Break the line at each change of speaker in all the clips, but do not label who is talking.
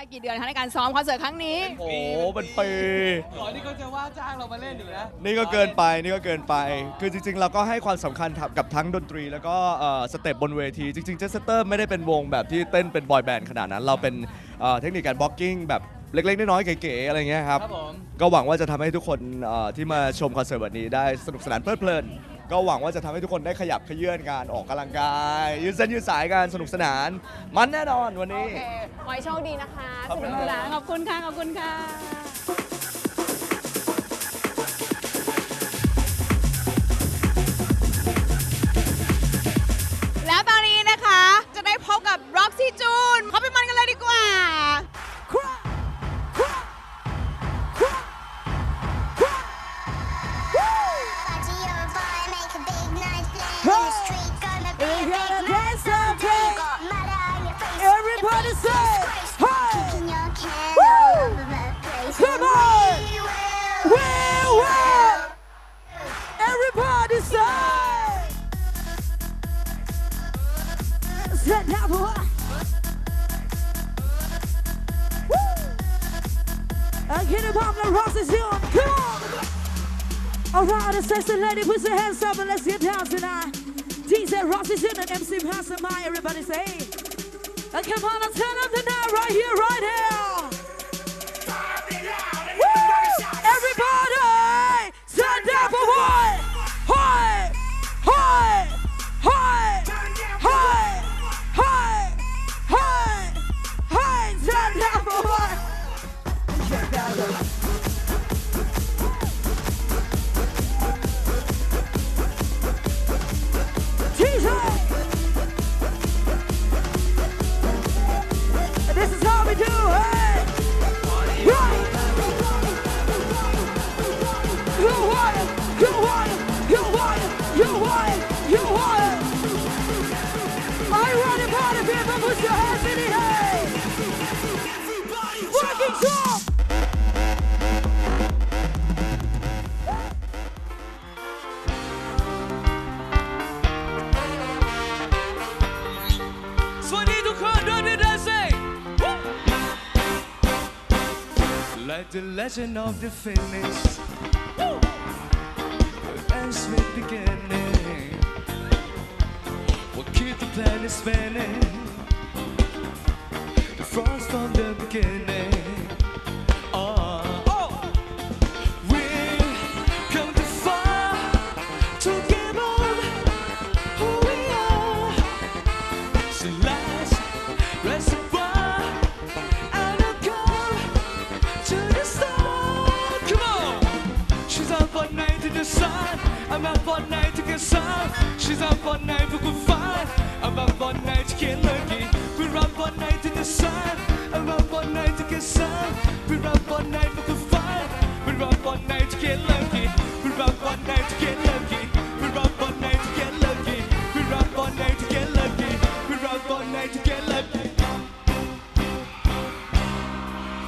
ลากี่เดือนคะในการซ้อมคอนเสิร์ตครั้งนี้
โอ้โหเป็นปี
ก่อนที่เขาจะว่าจ้างเรามาเล่นอีกนะ
นี่ก็เกินไปนี่ก็เกินไป คือจริง ๆ เราก็ให้ความสำคัญกับทั้งดนตรี แล้วก็เอ่อสเต็ปบนเวที จริงๆเจสเตอร์ไม่ได้เป็นวงแบบที่เต้นเป็นบอยแบนด์ขนาดนั้น เราเป็นเอ่อเทคนิคการบล็อกกิ้งแบบเล็ก ๆ น้อยๆเก๋ๆอะไรเงี้ยครับ
ครับผม
ก็หวังว่าจะทำให้ทุกคนเอ่อที่มาชมคอนเสิร์ตวันนี้ได้สนุกสนานเพลิดเพลิน ก็หวังว่าจะทำให้ทุกคนได้ขยับขยื่นการออกกำลังกาย ยืดเส้นยืดสายกันสนุกสนาน มันแน่นอนวัน
โอ
นี้
เค ขอให้โชคดีนะคะ
ขอบ
ส
คุ
นุ
ณ
ก
ครับ
สนานขอบคุณค่ะ ขอบคุณค่ะ
the
lady, put your hands up and let's get down tonight. DJ Ross is in and MC Pastor everybody say. And come on, let's turn up the night right here, right here. The
legend of the finish. Ends with beginning. What keep the planet spinning. The frost from the beginning night in the. I'm up all night to get some. She's up all night for good fun. I'm up all night to get lucky. We're up all night in the sun. I'm up all night to get some. We're up all night for good fun. We're up all night to get lucky. We're up all night to get lucky. We're up all night to get lucky. We're up all night to get lucky. We're up all night to get lucky.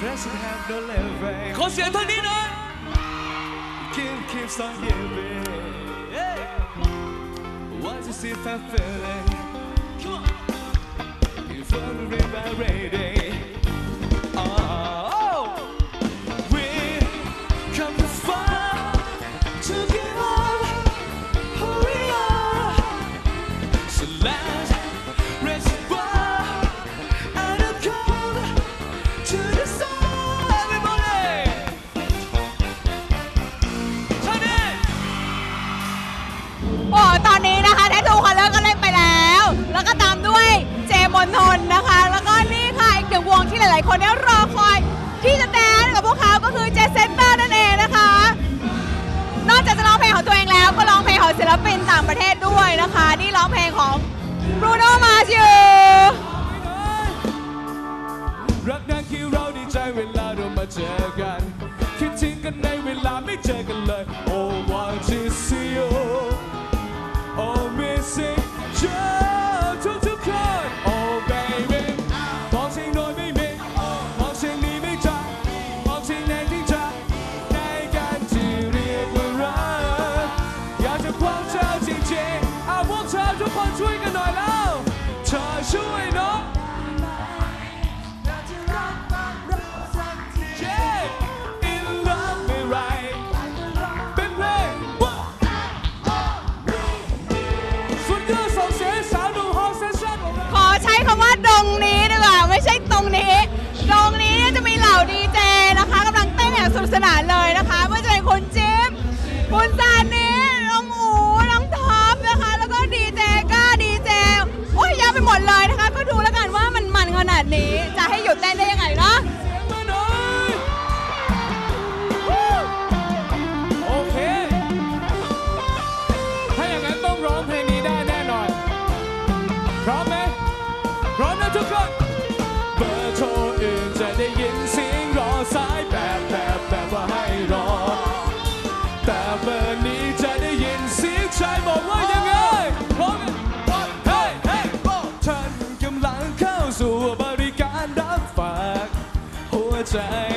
Present have no living ขอเสียงเท่านี้หน่อย keeps on giving. What's Once you see that feeling, you feel the rhythm
โอ้ตอนนี้นะคะแททูคอลเลอร์ก็เล่นไปแล้ว แล้วก็ตามด้วยเจมอนทนนะคะ แล้วก็นี่ค่ะอีกหนึ่งวงที่หลาย ๆ คนเนี่ยรอคอยที่จะแดนกับพวกเขาก็คือเจเซนเตอร์นั่นเองนะคะ นอกจากจะร้องเพลงของตัวเองแล้วก็ร้องเพลงของศิลปินต่างประเทศด้วยนะคะ นี่ร้องเพลงของ Bruno Mars อยู่
รักนักที่เราดีใจเวลาเรามาเจอกัน คิดถึงกันในเวลาไม่เจอกันเลย ล่าดีเจนะคะกำลังเต้นอย่างสนุกสนานเลยนะคะเมื่อจะ
เป็นคุณจิ
มบคุณซานิน้องอูน้องท็อปนะคะ แล้วก็ดีเจก้าดีเจโอ้ยยอะไปหมดเลยนะคะ ก็ดูแล้วกันว่ามันมันขนาดนี้จะให้หยุดเต้นได้ยังไงเนาะ หั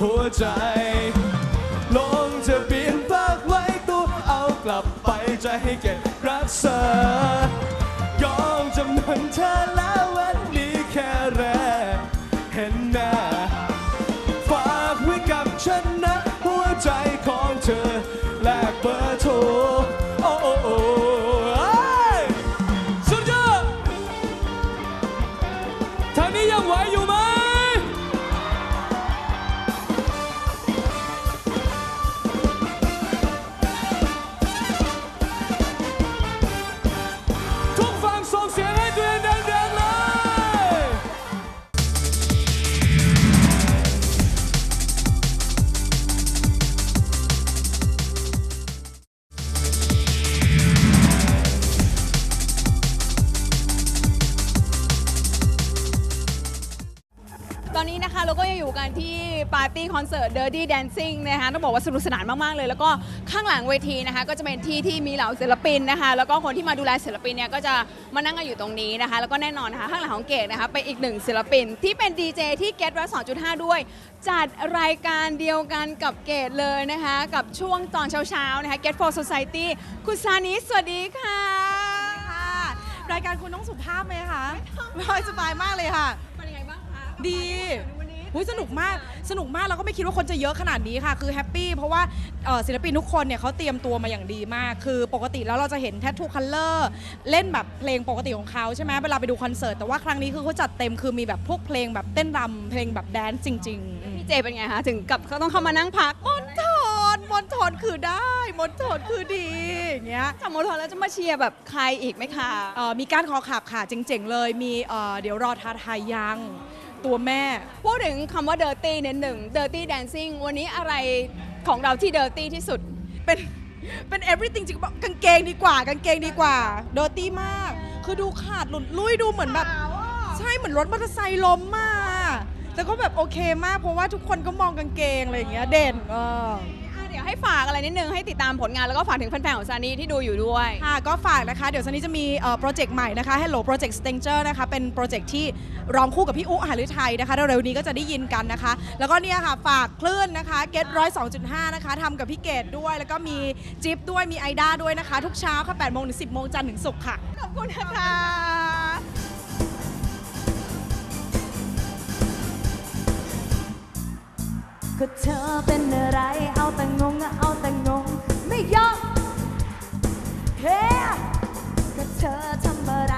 หัวใจ ลงจะเบียนฝากไว้ตัวเอากลับไปจะให้เก็บรักษายอมจำนนเธอแล้ววัน คอนเสิ
ร์ต Dirty Dancing นะคะต้องบอกว่าสนุกสนานมาก ๆ เลย แล้วก็ข้างหลังเวทีนะคะ ก็จะเป็นที่ที่มีเหล่าศิลปินนะคะ แล้วก็คนที่มาดูแลศิลปินเนี่ยก็จะมานั่งกันอยู่ตรงนี้นะคะ แล้วก็แน่นอนนะคะข้างหลังของเกดนะคะเป็นอีกหนึ่งศิลปิน ที่เป็นดีเจที่ Get ร้อย2.5ด้วย จัดรายการเดียวกันกับเกดเลยนะคะ กับช่วงตอนเช้าๆนะคะ Get for Society คุณซานิสวัสดีค่ะ
ค่ะรายการคุณต้องสุภาพไหมคะไม่สบายมากเลยค่ะ
เป็นยังไงบ้างคะ
ดี
วันนี้
อุ๊ยสนุกมากสนุกมากแล้วก็ไม่คิดว่าคนจะเยอะขนาดนี้ค่ะ คือแฮปปี้เพราะว่าเอ่อศิลปินทุกคนเนี่ยเขาเตรียมตัวมาอย่างดีมาก คือปกติแล้วเราจะเห็นแท t ทูคัลเลอร์เล่นแบบเพลงปกติของเขาใช่ไหมเวลาไปดูคอนเสิร์ตแต่ว่าครั้งนี้คือเขาจัดเต็มคือมีแบบพวกเพลงแบบเต้นรำเพลงแบบแดนซ์จริงๆอืม
พี่เจเป็นไงคะถึงกับเขาต้องเข้ามานั่งพัก
มนทนมนทนคือได้มนทนคือดีอย่างเงี้ย
จากโมทอนแล้วจะมาเชียร์แบบใครอีกไหมคะ
เอ่อมีการคอขับค่ะเจ๋งๆเลย มีเอ่อเดี๋ยวรอท้าทายยัง ตัวแม่
พูดถึงคำว่า dirty เน้นหนึ่ง dirty dancing วันนี้อะไรของเราที่ dirty ที่สุด
เป็นเป็น everything จริงๆกางเกงดีกว่ากางเกงดีกว่าเดอร์ตี้มาก คือดูขาดหลุดลุยดูเหมือนแบบ ใช่เหมือนรถมอเตอร์ไซค์ล้มมากแต่ก็แบบโอเคมากเพราะว่าทุกคนก็มองกางเกงอะไรอย่างเงี้ยเด่นเออ
อะเดี๋ยว ให้ฝากอะไรนิดนึงให้ติดตามผลงานแล้วก็ฝากถึงแฟนๆของซานีที่ดูอยู่ด้วย
ค่ะก็ฝากนะคะ เดี๋ยวซันนี้จะมีโปรเจกต์ใหม่นะคะ Hello Project Stranger นะคะ เป็นโปรเจกต์ที่ร้องคู่กับพี่อุ๊หฤทัยนะคะ เร็วๆนี้ก็จะได้ยินกันนะคะ แล้วก็เนี่ยค่ะ ฝากคลื่นนะคะ Get ร้อยสองจุดห้านะคะทำกับพี่เกดด้วย แล้วก็มีจิ๊บด้วยมีไอด้าด้วยนะคะ ทุกเช้าค่ะ8โมงถึง10โมงจันทร์ถึงศุกร์ค่ะ
ขอบคุณนะคะ
ก็เธอเป็นอะไร เอาแต่งงเอาแต่งง ไม่ยอมเฮ้ก็เธอทำอะไร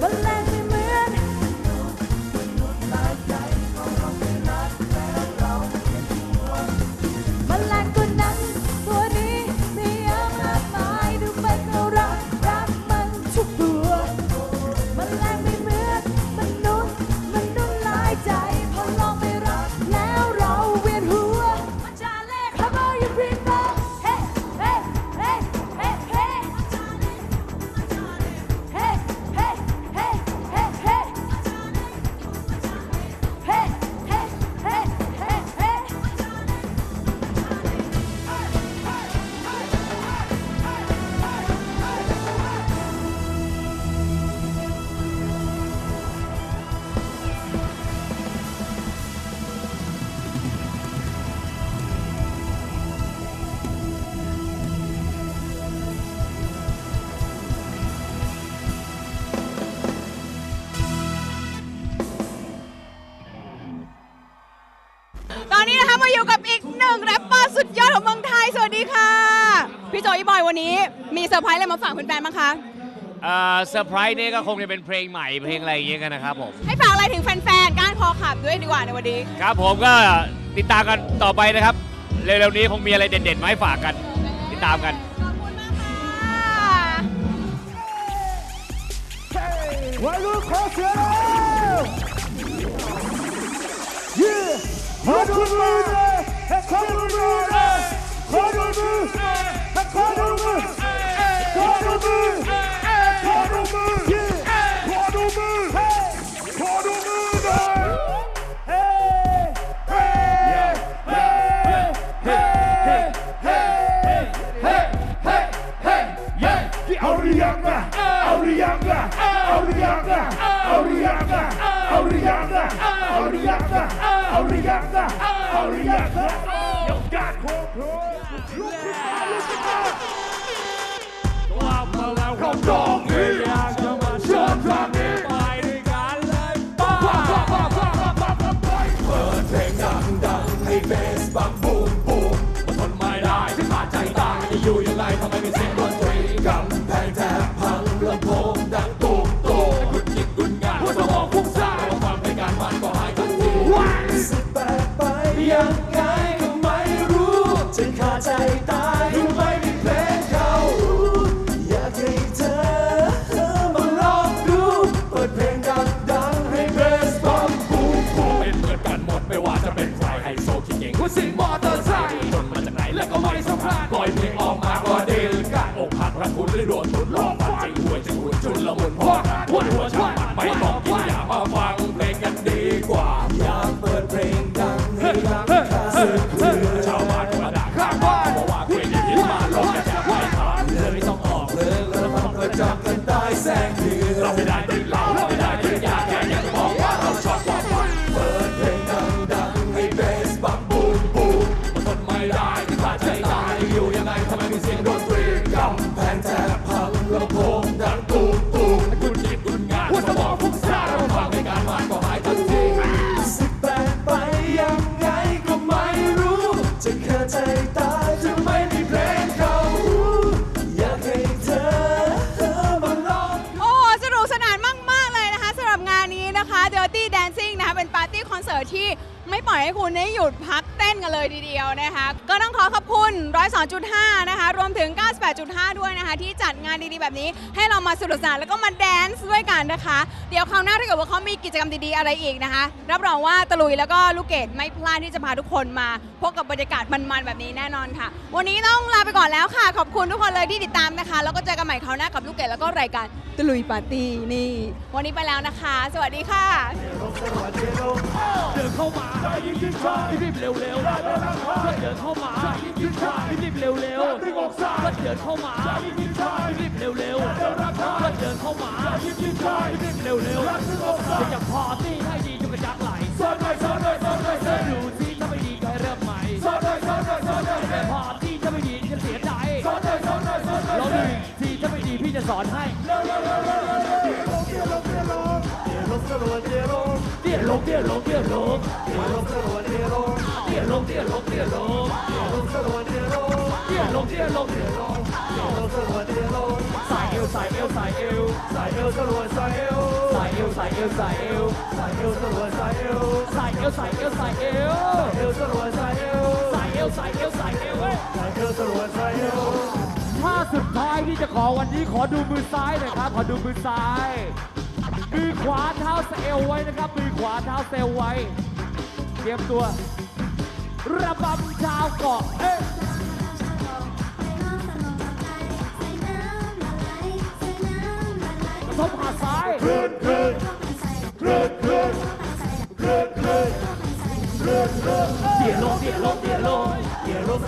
But อยู่กั
บอีกหนึ่งแรปเปอร์สุดยอดของเมืองไทย สวัสดีค่ะ พี่โจอีบอยวันนี้มีเซอร์ไพรส์อะไรมาฝากแฟนๆบ้างคะ
เอ่อเซอร์ไพรส์นี่ก็คงจะเป็นเพลงใหม่เพลงอะไรอย่างเงี้ยกันนะครับผม
ให้ฝากอะไรถึงแฟนๆ ก้านคอขับด้วยดีกว่าในวันนี้
ครับผมก็ติดตามกันต่อไปนะครับ เร็วๆนี้คงมีอะไรเด่นๆมาให้ฝากกัน ติดตามกัน
ขอบคุณมากค่ะ
วัยรุ่นขอเสียงหน่อยเย้ขอดูมือเลย หรือยังอะเอาหรือยังอะยกการโคตรลุกขึ้นมาลุกขึ้นมาว่ามาแล้วคำตอบนี้อยากจะมาเชิญทางนี้ไปด้วยกันเลยป้าป้าป้าป้าป้าป้าป้าเปิดเพลงดังๆให้เบสบังบูมบูมมันทนไม่ได้ที่ขาดใจตายจะอยู่ยังไงทำไมเป็นเสียงดนตรีกำ ใจตายจะไม่มีเพลงเขาอยากให้เธอมาลอง
โอ้โหสนุกสนานมาก ๆ เลยนะคะสำหรับงานนี้นะคะ Dirty Dancing นะคะเป็นปาร์ตี้คอนเสิร์ตที่ไม่ปล่อยให้คุณได้หยุดพัก ต้นกันเลยทีเดียวนะคะ ก็ต้องขอขอบคุณ 102.5 นะคะ รวมถึง 98.5 ด้วยนะคะ ที่จัดงานดีๆแบบนี้ ให้เรามาสนุกสนานแล้วก็มาแดนซ์ด้วยกันนะคะ เดี๋ยวคราวหน้าถ้าเกิดว่าเขามีกิจกรรมดีๆอะไรอีกนะคะ รับรองว่าตะลุยแล้วก็ลูกเกดไม่พลาดที่จะพาทุกคนมาพบกับบรรยากาศมันๆแบบนี้แน่นอนค่ะ วันนี้ต้องลาไปก่อนแล้วค่ะ ขอบคุณทุกคนเลยที่ติดตามนะคะ แล้วก็เจอกันใหม่คราวหน้ากับลูกเกดแล้วก็รายการตะลุยปาร์ตี้นี่ วันนี้ไปแล้วนะคะ สวัสดีค่ะ
เดินเข้ามายิ่งยิ่งชอบรีบเร็วเดินเข้ามายิ่งยิ่งชอบรีบเร็วเร็วเดินเข้ามายิ่งยิ่งชอบรีบเร็วเร็วเดินเข้ามายิ่งยิ่งชอบรีบเร็วเร็วอยากพอตี้ให้ดีจนกระจักไหลซ้อนเลยซ้อนเลยซ้อนเลยซ้อนดูสิถ้าไม่ดีก็ให้เริ่มใหม่ซ้อนเลยซ้อนเลยซ้อนเลยพอตี้ถ้าไม่ดีจะเสียใจซ้อนเลยซ้อนเลยซ้อนเลยลองดูทีถ้าไม่ดีพี่จะสอนให้เตี้ยลงเตี้ยลงเตี้ยลงเตี้ยลงเตี้ยลงเตี้ยลงเตี้ยลงเตี้ยลงเตี้ยลงเลงเตี้ยลงเตี้ยลงเตี้ยลงสะบัดเตี้ยลงเตี้ยลงเตี้ยลงเตี้ยลงเตี้ยลงสะบัดเตี้ยลงสายเอวสายเอวสายเอวสายเอวสะบัดสายเอวสายเอวสายเอวสายเอวสายเอวสะบัดสายเอวสายเอวสายเอวสายเอวสายเอวสะบัดสายเอวสายเอวสายเอวสายเอวเว้ยสายเอวสะบัดสายเอวท่าสุดท้ายที่จะขอวันนี้ขอดูมือซ้ายหน่อยครับขอดูมือซ้ายมือขวาเท้าเซลไว้นะครับมือขวาเท้าเซลไว้ เตรียมตัว ระบำชาวเกาะเอ้ยกระทบหาดทราย ลื่นลื่นลื่นลื่นลื่นลื่นเสียลมเสียลงเสียลงเสียลม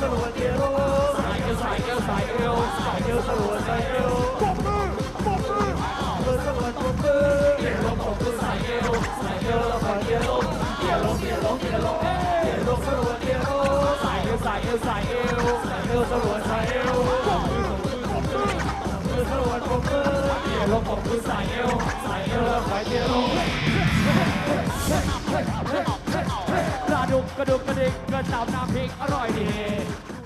ดี่ยลงปมมือสายเอวสายเอวแล้วสายเดี่ยลงกระดุกกระดุกกระดิกก็ตำน้ำพริกอร่อยดี